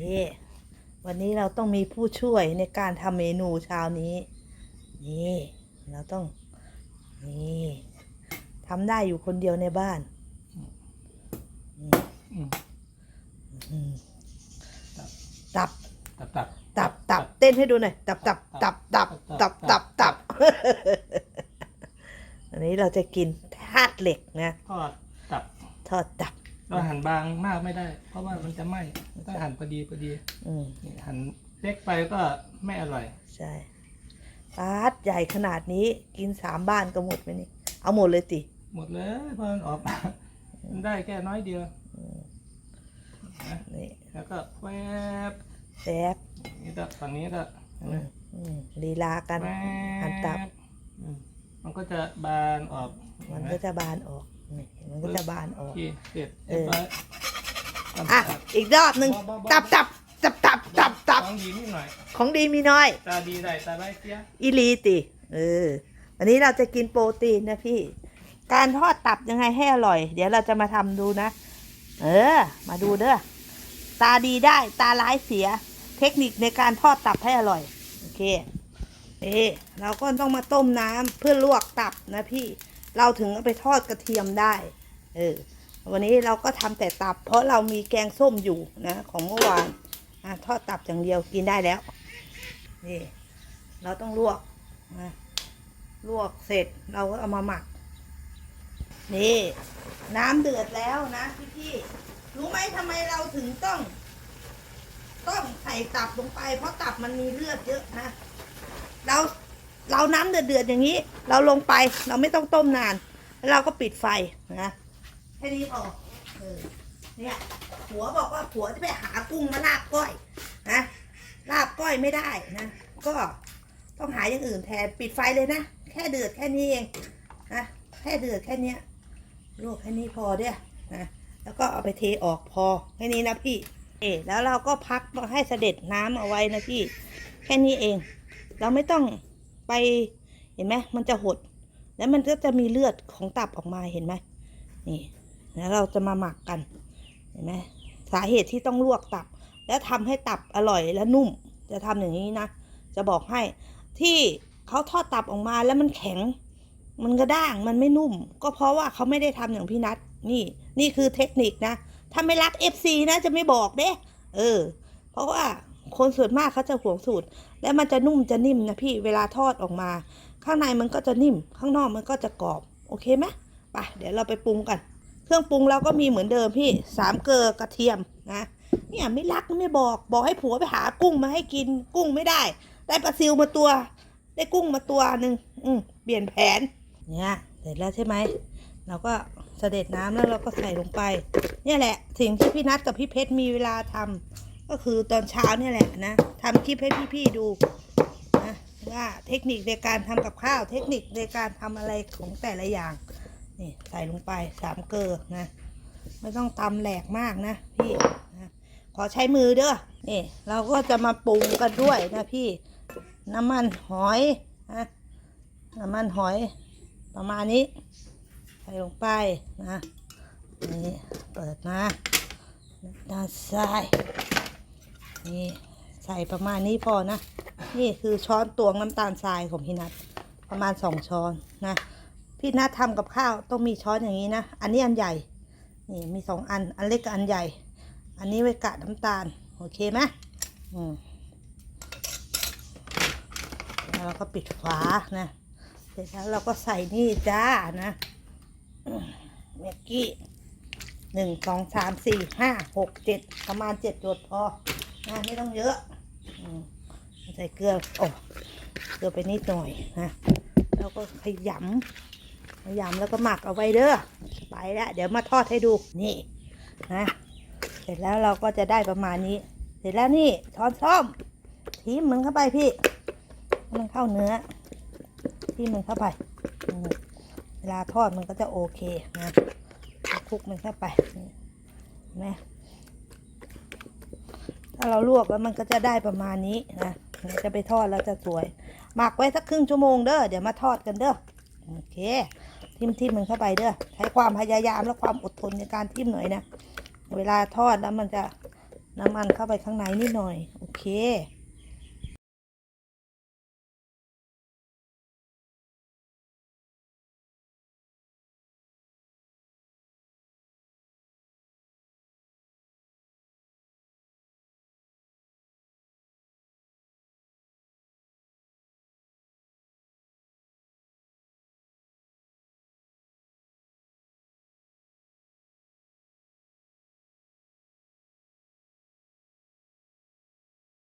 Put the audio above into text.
นี่วันนี้เราต้องมีผู้ช่วยในการทำเมนูเช้านี้ นี่ เราต้องนี่ทำได้อยู่คนเดียวในบ้านอืมอืมตับตับตับตับตับเต้นให้ดูหน่อยตับตับตับตับตับตับตับอันนี้เราจะกินธาตุเหล็กนะทอดตับทอดตับ เราหั่นบางมากไม่ได้ เพราะว่ามันจะไหม้ต้องหั่นพอดีพอดีอืมนี่หั่นเล็กไปก็ไม่อร่อย ใช่ปาดใหญ่ขนาดนี้กินสามบ้านก็หมดไหมนี่ เอาหมดเลยติหมดเลยเพราะมันออกมามันได้แค่น้อยเดียวนะนี่แล้วก็แวบแซ่บนี่ก็ฝั่งนี้ก็เห็นไหมอืมลีลากัน แวหั่นตับ อืมมันก็จะบานออกมันเห็ไหก็จะบานออก นี่มันก็จะบานอโออก เคเสร็จเอเรียอบร้อยอะอีกรอบหนึ่งตับตับตับตับตับตับต้องดีนิดหน่อย ของดีมีน้อย ตาดีได้ตาได้เสียอีลีติ เออ วันนี้เราจะกินโปรตีนนะพี่ การทอดตับยังไงให้อร่อย เดี๋ยวเราจะมาทำดูนะ เออ มาดูเด้อ ตาดีได้ ตาร้ายเสีย เทคนิคในการทอดตับให้อร่อย โอเค เอเราก็ต้องมาต้มน้ำเพื่อลวกตับนะพี่ เราถึงเอาไปทอดกระเทียมได้เออวันนี้เราก็ทำแต่ตับ เพราะเรามีแกงส้มอยู่นะของเมื่อวานอทอดตับอย่างเดียวกินได้แล้วนี่เราต้องลวกนะลวกเสร็จเราก็เอามาหมัก นี่ น้ำเดือดแล้วนะพี่พี่รู้ไหมทำไมเราถึงต้อง ต้องใส่ตับลงไป เพราะตับมันมีเลือดเยอะนะ เรา เราน้ำเดือดเดือดๆอย่างนี้ เราลงไปเราไม่ต้องต้มนาน แล้วเราก็ปิดไฟนะแค่นี้พอเออเนี่ยผัวบอกว่าผัวจะไปหากุ้งมาลาบก้อยนะลาบก้อยไม่ได้นะก็ต้องหาอย่างอื่นแทนปิดไฟเลยนะแค่เดือดแค่นี้เองนะแค่เดือดแค่เนี้ยลวกแค่นี้พอเดียนะแล้วก็เอาไปเทออกพอแค่นี้นะพี่เออแล้วเราก็พักให้เสด็จน้ำเอาไว้นะพี่ แค่นี้เอง เราไม่ต้อง ไปเห็นไหมมันจะหด แล้วมันก็จะมีเลือดของตับออกมาเห็นไหมนี่แล้วเราจะมาหมักกันเห็นไหมสาเหตุที่ต้องลวกตับ แล้วทำให้ตับอร่อยและนุ่ม จะทำอย่างนี้นะ จะบอกให้ที่เขาทอดตับออกมาแล้วมันแข็ง มันกระด้างมันไม่นุ่ม ก็เพราะว่าเขาไม่ได้ทำอย่างพี่นัทนี่นี่คือเทคนิคนะ ถ้าไม่รัก FC นะจะไม่บอกเด้ เออ เพราะว่า คนส่วนมากเขาจะห่วงสูตร แล้วมันจะนุ่มจะนิ่มนะพี่เวลาทอดออกมา ข้างในมันก็จะนิ่ม ข้างนอกมันก็จะกรอบ โอเคไหมไปเดี๋ยวเราไปปรุงกัน เครื่องปรุงเราก็มีเหมือนเดิมพี่สามเกลือกระเทียมนะเนี่ยไม่รักไม่บอกบอกให้ผัวไปหากุ้งมาให้กินกุ้งไม่ได้ ได้ปลาซิวมาตัว ได้กุ้งมาตัวหนึ่งอืมเปลี่ยนแผนเนี่ยเสร็จแล้วใช่ไหมเราก็เสด็จน้ำแล้วเราก็ใส่ลงไป เนี่ยแหละ สิ่งที่พี่นัทกับพี่เพชรมีเวลาทำ ก็คือตอนเช้านี่แหละนะทำคลิปให้พี่ๆดูนะว่าเทคนิคในการทำกับข้าว เทคนิคในการทำอะไรของแต่ละอย่างนี่ใส่ลงไปสามเกลือนะไม่ต้องตำแหลกมากนะพี่นะขอใช้มือเด้อนี่เราก็จะมาปรุงกันด้วยนะพี่น้ำมันหอยนะน้ำมันหอยประมาณนี้ ใส่ลงไปนะนี่เปิดมาด้านซ้าย นี่ใส่ประมาณนี้พอนะ นี่คือช้อนตวงน้ำตาลทรายของพี่นัทประมาณสองช้อนนะ พี่นัททำกับข้าวต้องมีช้อนอย่างนี้นะ อันนี้อันใหญ่ นี่มีสองอัน อันเล็กกับอันใหญ่ อันนี้ไว้กะน้ำตาล โอเคไหมอืมแล้วเราก็ปิดฝานะ เสร็จแล้วเราก็ใส่นี่จ้านะเมกกี้หนึ่งสองสามสี่ห้าหกเจ็ดประมาณเจ็ดหยดพอ นะไม่ต้องเยอะใส่เกลือโอ้เกลือไปนิดหน่อยนะแล้วก็ขยำขยำแล้วก็หมักเอาไว้เด้อไปแล้วเดี๋ยวมาทอดให้ดูนี่นะเสร็จแล้วเราก็จะได้ประมาณนี้ เสร็จแล้วนี่ช้อนส้อมทีมมันเข้าไปพี่มันเข้าเนื้อทีมมันเข้าไปเวลาทอดมันก็จะโอเคนะคลุกมันเข้าไปนี่เห็นไหม ถ้าเราลวกแล้วมันก็จะได้ประมาณนี้นะจะไปทอดแล้วจะสวย หมักไว้สักครึ่งชั่วโมงเด้อ เดี๋ยวมาทอดกันเด้อ โอเค ทิมทิมมันเข้าไปเด้อ ใช้ความพยายามและความอดทนในการทิมหน่อยนะ เวลาทอดแล้วมันจะน้ำมันเข้าไปข้างในนิดหน่อย โอเค